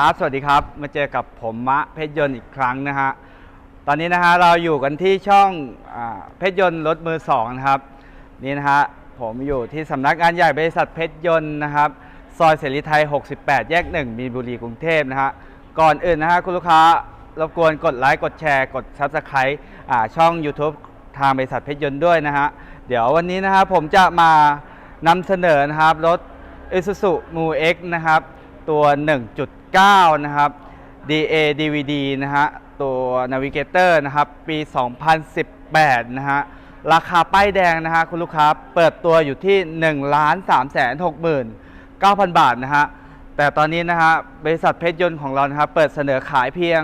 ครับ สวัสดีครับ มาเจอกับผมมะเพชรยนต์อีกครั้งนะฮะ ตอนนี้นะฮะเราอยู่กันที่ช่องอเพชรยนต์รถมือสองนะครับ นี่นะฮะผมอยู่ที่สำนักงานใหญ่บริษัทเพชรยนต์นะครับ ซอยเสรีไทย 68 แยก 1 มีนบุรีกรุงเทพนะฮะ ก่อนอื่นนะฮะคุณลูกค้ารบกวนกดไลค์ กดแชร์ กด Subscribe อ่าช่อง YouTube ทางบริษัทเพชรยนต์ด้วยนะฮะ เดี๋ยววันนี้นะครับผมจะมานำเสนอนะครับรถ Isuzu Mu X นะครับตัว 1.9 นะครับ DA DVD นะฮะ ตัว Navigator นะครับ ปี 2018 นะฮะ ราคาป้ายแดงนะฮะ คุณลูกค้าเปิดตัวอยู่ที่ 1 3 6 9 0 0 บาทนะฮะ แต่ตอนนี้นะฮะ บริษัทเพชรยนต์ของเรานะครับเปิดเสนอขายเพียง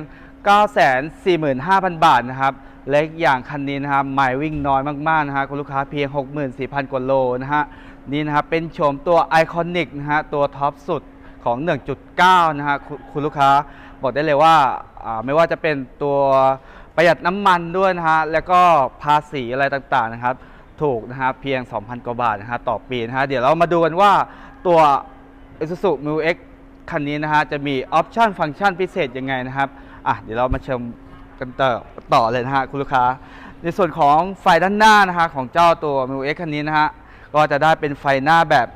945,000 บาทนะครับและอีกอย่างคันนี้นะครับไมล์วิ่งน้อยมากๆนะฮะคุณลูกค้าเพียง 64,000 กว่าโลนะฮะนี่นะครับเป็นโฉมตัวไอคอนิกนะฮะตัวท็อปสุด ของ 1.9 นะฮะคุณคุณลูกค้าบอกได้เลยว่าอ่าไม่ว่าจะเป็นตัวประหยัดน้ำมันด้วยนะฮะแล้วก็ภาษีอะไรต่างๆนะครับ ถูกนะฮะเพียง 2,000 กว่าบาทนะฮะต่อปีนะฮะเดี๋ยวเรามาดูกันว่าตัว Isuzu Mu X คันนี้นะฮะจะมีออปชันฟังก์ชันพิเศษยังไงนะครับอะเดี๋ยวเรามาชมกันต่อต่อเลยนะฮะคุณลูกค้า ในส่วนของไฟด้านหน้านะฮะของเจ้าตัว Mu X คันนี้นะฮะก็จะได้เป็นไฟหน้าแบบ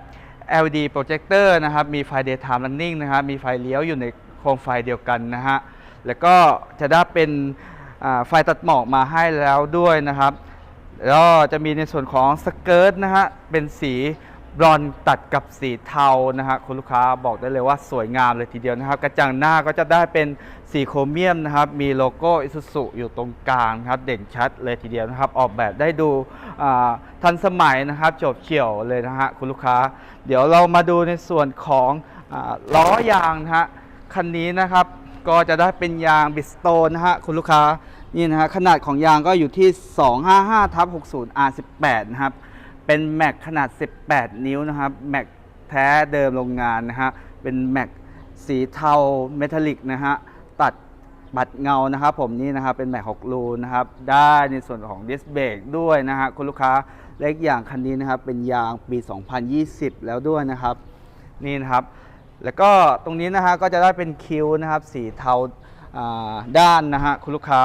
LED projector นะครับมีไฟ daytime running นะครับมีไฟเลี้ยวอยู่ในโคมไฟเดียวกันนะฮะแล้วก็จะได้เป็นไฟตัดหมอกมาให้แล้วด้วยนะครับแล้วจะมีในส่วนของสเกิร์ตนะฮะเป็นสี บรอนตัดกับสีเทานะฮะคุณลูกค้าบอกได้เลยว่าสวยงามเลยทีเดียวนะครับ กระจังหน้าก็จะได้เป็นสีโครเมียมนะครับ มีโลโก้อิซูซุอยู่ตรงกลางครับ เด่นชัดเลยทีเดียวนะครับ ออกแบบได้ดูทันสมัยนะครับโฉบเฉี่ยวเลยนะฮะคุณลูกค้า เดี๋ยวเรามาดูในส่วนของอล้อยางนะฮะคันนี้นะครับก็จะได้เป็นยางบิสโตนนะฮะคุณลูกค้านี่นะฮะขนาดของยางก็อยู่ที่ 255ทับ60 R18 นะครับ เป็นแม็กขนาด 18 นิ้วนะครับแม็กแท้เดิมโรงงานนะฮะเป็นแม็กสีเทาเมทัลลิกนะฮะตัดบัดเงานะครับผมนี่นะครับเป็นแม็ก6รูนะครับได้ในส่วนของดิสเบรกด้วยนะฮะคุณลูกค้าเล็กอย่างคันนี้นะครับเป็นยางปี 2020 แล้วด้วยนะครับนี่นะครับ แล้วก็ตรงนี้นะฮะก็จะได้เป็นคิวนะครับสีเทา ด้านนะฮะคุณลูกค้า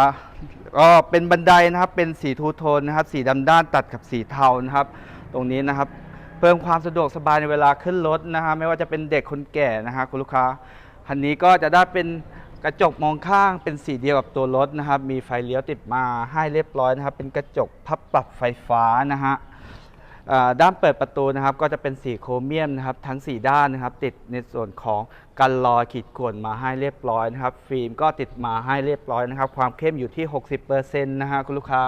ก็เป็นบันไดนะครับเป็นสีทูโทนนะครับสีดำด้านตัดกับสีเทานะครับ ตรงนี้นะครับ เพิ่มความสะดวกสบายในเวลาขึ้นรถนะฮะไม่ว่าจะเป็นเด็กคนแก่นะฮะคุณลูกค้าคันนี้ก็จะได้เป็นกระจกมองข้างเป็นสีเดียวกับตัวรถนะครับ มีไฟเลี้ยวติดมาให้เรียบร้อยนะครับ เป็นกระจกพับปรับไฟฟ้านะฮะ ด้านเปิดประตูนะครับก็จะเป็นสีโครเมียมนะครับทั้ง 4 ด้านนะครับ ติดในส่วนของกันรอยขีดข่วนมาให้เรียบร้อยนะครับ ฟิล์มก็ติดมาให้เรียบร้อยนะครับ ความเข้มอยู่ที่ 60%นะฮะคุณลูกค้า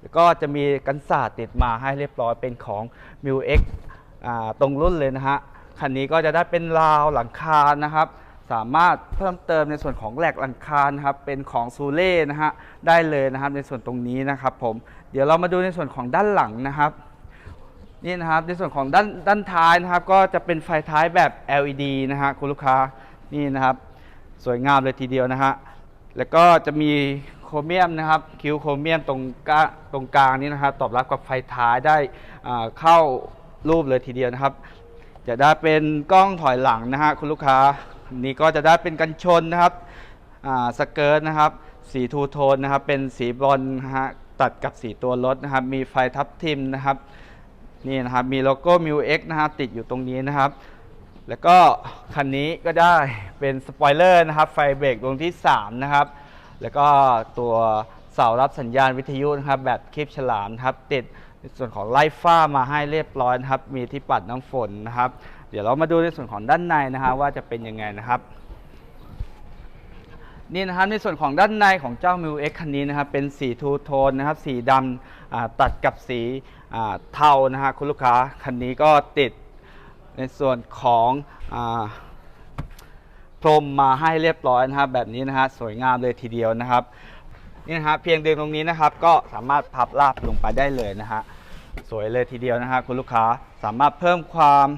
แล้วก็จะมีกันศาสตร์ติดมาให้เรียบร้อยเป็นของ m u X อ่าตรงรุ่นเลยนะฮะคันนี้ก็จะได้เป็นราวหลังคานะครับ สามารถเพิ่มเติมในส่วนของแหลกหลังคานะครับเป็นของซูเล่นะฮะได้เลยนะครับในส่วนตรงนี้นะครับผมเดี๋ยวเรามาดูในส่วนของด้านหลังนะครับ นี่นะครับในส่วนของด้านด้านท้ายนะครับ ก็จะเป็นไฟท้ายแบบ LED นะฮะคุณลูกค้านี่นะครับ สวยงามเลยทีเดียวนะฮะแล้วก็จะมีโครเมียมนะครับ คิวโครเมียมตรงกลางตรงกลางนี้นะครับตอบรับกับไฟท้ายได้เข้ารูปเลยทีเดียวนะครับ จะได้เป็นกล้องถอยหลังนะฮะคุณลูกค้านี่ก็จะได้เป็นกันชนนะครับสเกิร์ตนะครับ สีทูโทนนะครับ เป็นสีบรอนนะฮะตัดกับสีตัวรถนะครับ มีไฟทับทิมนะครับ นี่นะครับมีโลโก้ m ิ X นะครับติดอยู่ตรงนี้นะครับ แล้วก็คันนี้ก็ได้เป็นสปอยเลอร์นะครับไฟเบรกดวงที่ 3 นะครับ แล้วก็ตัวเสารับสัญญาณวิทยุนะครับ แบบคลิปฉลามนะครับติดในส่วนของไล่ฟ้ามาให้เรียบร้อยนะครับ มีที่ปัดน้ำฝนนะครับ เดี๋ยวเรามาดูในส่วนของด้านในนะฮะว่าจะเป็นยังไงนะครับนี่นะครับในส่วนของด้านในของเจ้า m ิ X คันนี้นะครับเป็นสีทูโทนนะครับสีดำอ่า ตัดกับสีเทานะฮะคุณลูกค้าคันนี้ก็ติดในส่วนของอพรมมาให้เรียบร้อยนะครับแบบนี้นะฮะสวยงามเลยทีเดียวนะครับนี่นะฮะเพียงดึงตรงนี้นะครับ ก็สามารถพับราบลงไปได้เลยนะฮะสวยเลยทีเดียวนะฮะคุณลูกค้าสามารถเพิ่มความ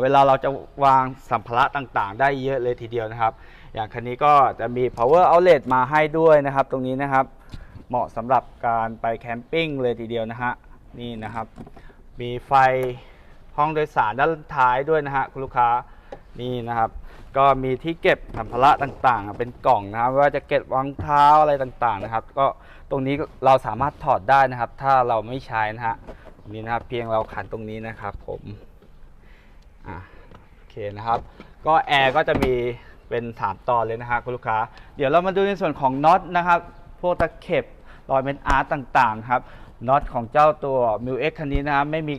เวลาเราจะวางสัมภาระต่างๆ ได้เยอะเลยทีเดียวนะครับ อย่างคันนี้ก็จะมี power outlet มาให้ด้วยนะครับ ตรงนี้นะครับ เหมาะสำหรับการไปแคมปิ้งเลยทีเดียวนะฮะนี่นะครับ มีไฟห้องโดยสารด้านท้ายด้วยนะฮะคุณลูกค้านี่นะครับ ก็มีที่เก็บสัมภาระต่างๆ เป็นกล่องนะครับว่าจะเก็บรองเท้าอะไรต่างๆนะครับ ก็ตรงนี้เราสามารถถอดได้นะครับ ถ้าเราไม่ใช้นะฮะนี้นะครับเพียงเราขันตรงนี้นะครับ ผมอะโอเคนะครับ ก็แอร์ก็จะมีเป็นสามตอนเลยนะฮะคุณลูกค้า เดี๋ยวเรามาดูในส่วนของน็อตนะครับ พวกตะเข็บ รอยเมนอาร์ตต่างๆครับน็อตของเจ้าตัว m ิวเอ็กคันนี้นะครับไม่มี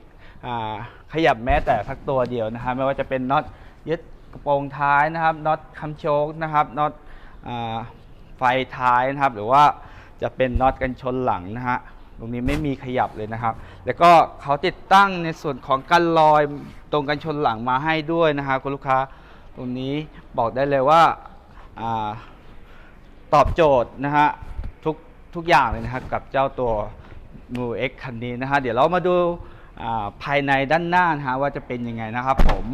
ขยับแม้แต่สักตัวเดียวนะฮะไม่ว่าจะเป็นน็อตยึดกระโปรงท้ายนะครับน็อตคำโชคนะครับน็อตไฟท้ายนะครับ หรือว่าจะเป็นน็อตกันชนหลังนะฮะตรงนี้ไม่มีขยับเลยนะครับ แล้วก็เขาติดตั้งในส่วนของกันลอยตรงกันชนหลังมาให้ด้วยนะครับคุณลูกค้าตรงนี้บอกได้เลยว่าอาตอบโจทย์นะฮะ ทุกอย่างเลยนะครับกับเจ้าตัว m ู X คันนี้นะฮะเดี๋ยวเรามาดูภายในด้านหน้านะฮะว่าจะเป็นยังไงนะครับผม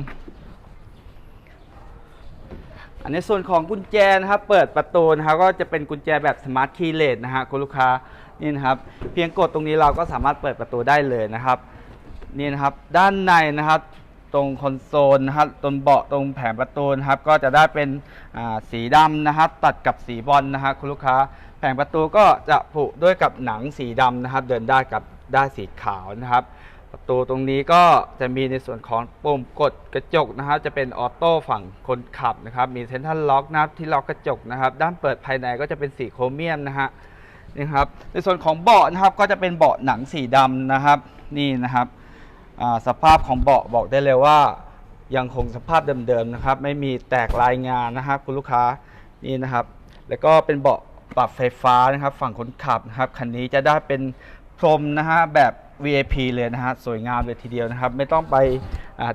อันในส่วนของกุญแจนะครับเปิดประตูนะครับก็จะเป็นกุญแจแบบสมาร์ทคีย์เลสนะฮะคุณลูกค้านี่นะครับ เพียงกดตรงนี้เราก็สามารถเปิดประตูได้เลยนะครับนี่นะครับด้านในนะครับตรงคอนโซลนะครับตรงเบาะตรงแผงประตูนะครับ ก็จะได้เป็นสีดำนะครับ ตัดกับสีบอลนะฮะคุณลูกค้า ผงประตูก็จะผุด้วยกับหนังสีดำนะครับ เดินได้กับด้านสีขาวนะครับ ประตูตรงนี้ก็จะมีในส่วนของปุ่มกดกระจกนะครับ จะเป็นออโต้ฝั่งคนขับนะครับ มีเซ็นทรัลล็อกนะที่ล็อกกระจกนะครับ ด้านเปิดภายในก็จะเป็นสีโครเมียมนะฮะนี่ครับ ในส่วนของเบาะนะครับก็จะเป็นเบาะหนังสีดำนะครับ นี่นะครับสภาพของเบาะบอกได้เลยว่า ยังคงสภาพเดิมๆนะครับ ไม่มีแตกลายงานนะครับคุณลูกค้านี่นะครับ แล้วก็เป็นเบาะ ปรับไฟฟ้านะครับฝั่งคนขับนะครับคันนี้จะได้เป็นพรมนะฮะแบบ VIP เลยนะฮะสวยงามเลยทีเดียวนะครับ ไม่ต้องไป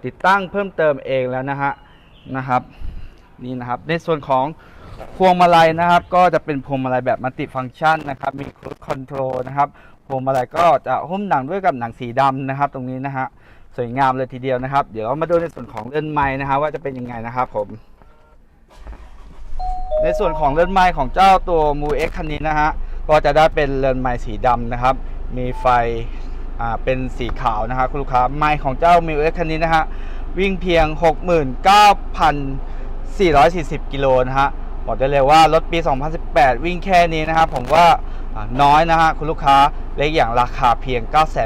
ติดตั้งเพิ่มเติมเองแล้วนะฮะนะครับนี่นะครับในส่วนของพวงมาลัยนะครับ ก็จะเป็นพวงมาลัยแบบมัลติฟังก์ชันนะครับ มีครู c คอนโทรลนะครับพวงมาลัยก็จะหุ้มหนังด้วยกับหนังสีดำนะครับ ตรงนี้นะฮะสวยงามเลยทีเดียวนะครับ เดี๋ยวเรามาดูในส่วนของเลื่อนไม้นะฮะว่าจะเป็นยังไงนะครับผม ในส่วนของเลื่อนไม้ของเจ้าตัวมูเอ็กคันนี้นะฮะก็จะได้เป็นเลื่อนไม้สีดำนะครับ มีไฟเป็นสีขาวนะครับคุณลูกค้าไม้ของเจ้ามิวเอ็กคันนี้นะฮะวิ่งเพียง 69,440 กิโลนะฮะบอกได้เลยว่ารถปี 2018 วิ่งแค่นี้นะครับผมว่าน้อยนะฮะคุณลูกค้าเล็กอย่างราคาเพียง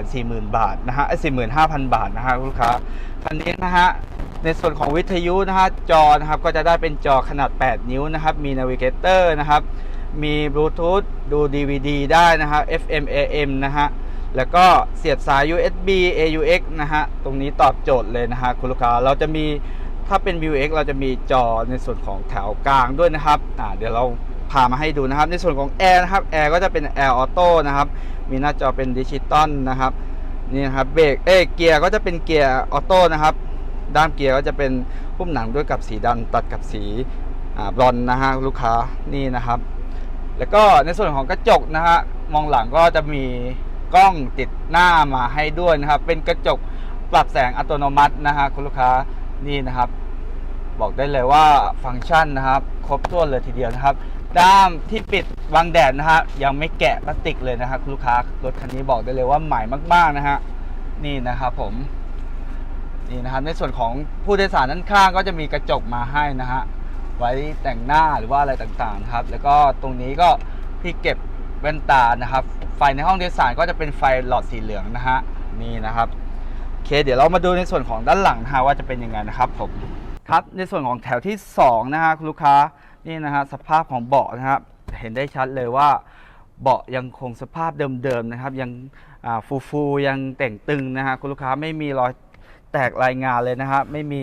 940,000 บาทนะฮะ45,000 บาทนะฮะคุณลูกค้าคันนี้นะฮะ ในส่วนของวิทยุนะฮะจอนะครับก็จะได้เป็นจอขนาด 8 นิ้วนะครับ มีนาวิเกเตอร์นะครับ มีบลูทูธดู DVD ได้นะครับ FM AM นะฮะแล้วก็เสียบสาย USB AUX นะฮะตรงนี้ตอบโจทย์เลยนะฮะคุณลูกค้าเราจะมีถ้าเป็น VUX เราจะมีจอในส่วนของแถวกลางด้วยนะครับอ่าเดี๋ยวเราพามาให้ดูนะครับ ในส่วนของแอร์นะครับแอร์ก็จะเป็นแอร์ออโต้นะครับมีหน้าจอเป็นดิจิตอลนะครับนี่นะครับเบรกเอ้เกียร์ก็จะเป็นเกียร์ออโต้นะครับ ด้ามเกียร์ก็จะเป็นพุ่มหนังด้วยกับสีดำตัดกับสีบลอนนะฮะลูกค้านี่นะครับ แล้วก็ในส่วนของกระจกนะฮะมองหลังก็จะมีกล้องติดหน้ามาให้ด้วยนะครับ เป็นกระจกปรับแสงอัตโนมัตินะฮะคุณลูกค้านี่นะครับ บอกได้เลยว่าฟังก์ชันนะครับ ครบถ้วนเลยทีเดียวนะครับ ด้ามที่ปิดบังแดดนะฮะยังไม่แกะพลาสติกเลยนะครับคุณลูกค้ารถคันนี้บอกได้เลยว่าใหม่มากๆนะฮะนี่นะครับผม นี่นะครับในส่วนของผู้โดยสารด้านข้างก็จะมีกระจกมาให้นะฮะไว้แต่งหน้าหรือว่าอะไรต่างๆครับ แล้วก็ตรงนี้ก็ที่เก็บแว่นตานะครับ ไฟในห้องโดยสารก็จะเป็นไฟหลอดสีเหลืองนะฮะนี่นะครับโอเคเดี๋ยวเรามาดูในส่วนของด้านหลังนะฮะว่าจะเป็นยังไงนะครับผมครับในส่วนของแถวที่2นะฮะคุณลูกค้านี่นะฮะสภาพของเบาะนะครับเห็นได้ชัดเลยว่าเบาะยังคงสภาพเดิมๆนะครับ ยังฟูฟูๆยังแต่งตึงนะฮะคุณลูกค้าไม่มีรอย แตกรายงานเลยนะฮะไม่มี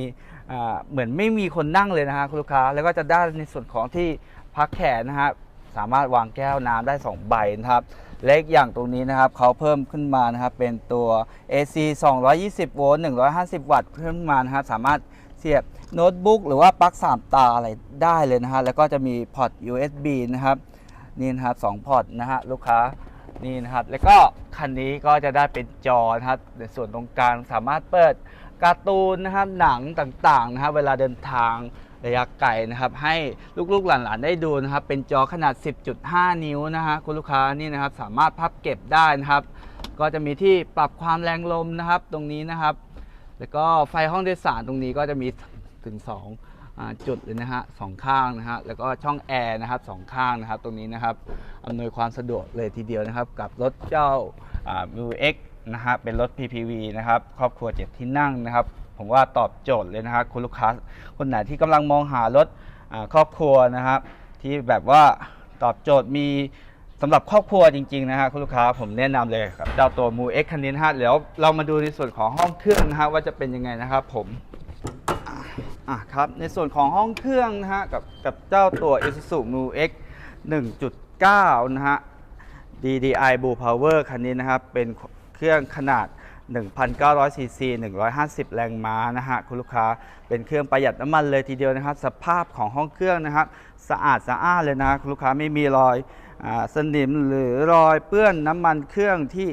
เหมือนไม่มีคนนั่งเลยนะฮะคุณลูกค้าแล้วก็จะได้ในส่วนของที่พักแขนนะฮะสามารถวางแก้วน้ำได้ 2 ใบนะครับและอีกอย่างตรงนี้นะครับเขาเพิ่มขึ้นมานะครับเป็นตัว AC 220 โวลต์ 150 วัตต์เพิ่มมานะครับสามารถเสียบโน้ตบุ๊กหรือว่าปลั๊ก3 ตาอะไรได้เลยนะฮะแล้วก็จะมีพอร์ต USB นะครับนี่นะครับสองพอร์ตนะฮะลูกค้า นี่นะครับ แล้วก็คันนี้ก็จะได้เป็นจอนะครับในส่วนตรงกลางสามารถเปิดการ์ตูนนะครับหนังต่างๆนะครับเวลาเดินทางระยะไกลนะครับ ให้ลูกๆหลานๆได้ดูนะครับ เป็นจอขนาด 10.5 นิ้วนะฮะคุณลูกค้านี่นะครับสามารถพับเก็บได้นะครับ ก็จะมีที่ปรับความแรงลมนะครับตรงนี้นะครับ แล้วก็ไฟห้องโดยสารตรงนี้ก็จะมีถึง2อ่า จุดเลยนะฮะสองข้างนะฮะแล้วก็ช่องแอร์นะครับสองข้างนะครับตรงนี้นะครับอำนวยความสะดวกเลยทีเดียวนะครับ กับรถเจ้ามิวเอ็กนะฮะเป็นรถ PPV นะครับครอบครัวเจ็ดที่นั่งนะครับ ผมว่าตอบโจทย์เลยนะครับคุณลูกค้าคนไหนที่กำลังมองหารถครอบครัวนะครับที่แบบว่าตอบโจทย์มีสำหรับครอบครัวจริงๆนะฮะคุณลูกค้าผมแนะนำเลยครับเจ้าตัว m ูเอ็กคันนี้นะฮะเดี๋ยวเรามาดูในส่วนของห้องเครื่องนะฮะว่าจะเป็นยังไงนะครับผม อะครับ ในส่วนของห้องเครื่องนะฮะกับกับเจ้าตัว Isuzu m u X 1.9 นะฮะ DDI Blue Power คันนี้นะครับ เป็นเครื่องขนาด 1,900ซีซี150 แรงม้านะฮะ คุณลูกค้าเป็นเครื่องประหยัดน้ำมันเลยทีเดียวนะครับ สภาพของห้องเครื่องนะครับ สะอาดสะอ้านเลยนะ คุณลูกค้าไม่มีรอยอสนิมหรือรอยเปื้อนน้ำมันเครื่องที่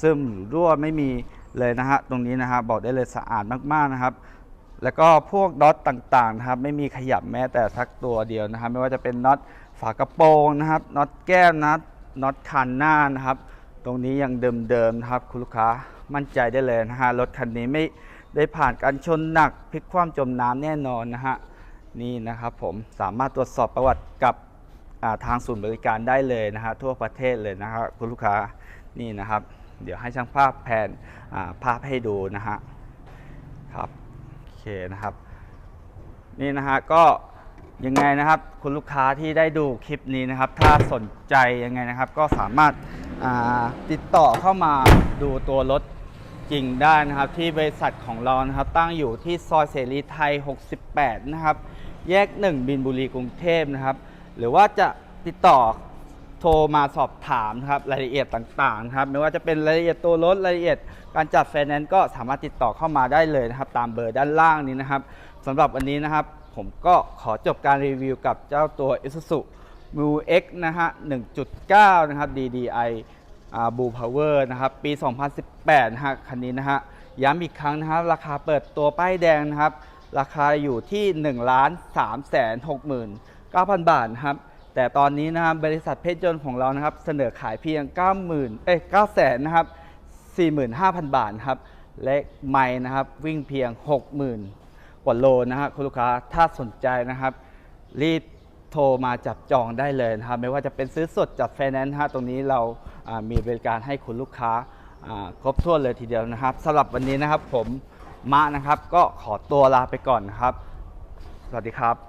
ซึมหรือรั่วไม่มีเลยนะฮะ ตรงนี้นะฮะบอกได้เลยสะอาดมากๆนะครับ แล้วก็พวกน็อตต่างๆนะครับไม่มีขยับแม้แต่สักตัวเดียวนะครับ ไม่ว่าจะเป็นน็อตฝากระโปรงนะครับน็อตแก้มน็อตน็อตคันหน้านะครับ ตรงนี้ยังเดิมๆนะครับ คุณลูกค้ามั่นใจได้เลยนะฮะรถคันนี้ไม่ได้ผ่านการชนหนักพลิกคว่ำจมน้ำแน่นอนนะฮะนี่นะครับผมสามารถตรวจสอบประวัติกับทางศูนย์บริการได้เลยนะฮะทั่วประเทศเลยนะครับคุณลูกค้านี่นะครับ เดี๋ยวให้ช่างภาพแผนอ่าภาพให้ดูนะฮะ เคนะครับ นี่นะฮะก็ยังไงนะครับคุณลูกค้าที่ได้ดูคลิปนี้นะครับ ถ้าสนใจยังไงนะครับ ก็สามารถาติดต่อเข้ามาดูตัวรถจริงได้นะครับ ที่บริษัทของเรานะครับ ตั้งอยู่ที่ซอยเสรีไทย 68 นะครับ แยก 1 บินบุรีกรุงเทพนะครับ หรือว่าจะติดต่อโทรมาสอบถามนะครับรายละเอียดต่างๆครับไม่ว่าจะเป็นรายละเอียดตัวรถรายละเอียด การจัดไฟแนนซ์ก็สามารถติดต่อเข้ามาได้เลยนะครับ ตามเบอร์ด้านล่างนี้นะครับสำหรับวันนี้นะครับ ผมก็ขอจบการรีวิวกับเจ้าตัว Isuzu m u X นะฮะ 1.9 นะครับ DDI อ่า Blue Power นะครับ ปี 2018 นะฮะ คันนี้นะฮะ ย้ำอีกครั้งนะครับ ราคาเปิดตัวป้ายแดงนะครับ ราคาอยู่ที่1ล้าน3แสน69,000 บาทนะครับ แต่ตอนนี้นะครับบริษัทเพชรยนต์ของเรานะครับ เสนอขายเพียง 90,000 เอ้ย9แสนนะครับ 45,000 บาทครับและไม่นะครับวิ่งเพียง 60,000 กว่าโลนะครับคุณลูกค้าถ้าสนใจนะครับ รีบโทรมาจับจองได้เลยนะครับ ไม่ว่าจะเป็นซื้อสดจัดไฟแนนซ์ฮะตรงนี้เรามีบริการให้คุณลูกค้าอ่าครบถ้วนเลยทีเดียวนะครับสำหรับวันนี้นะครับผมมะนะครับก็ขอตัวลาไปก่อนนะครับ สวัสดีครับ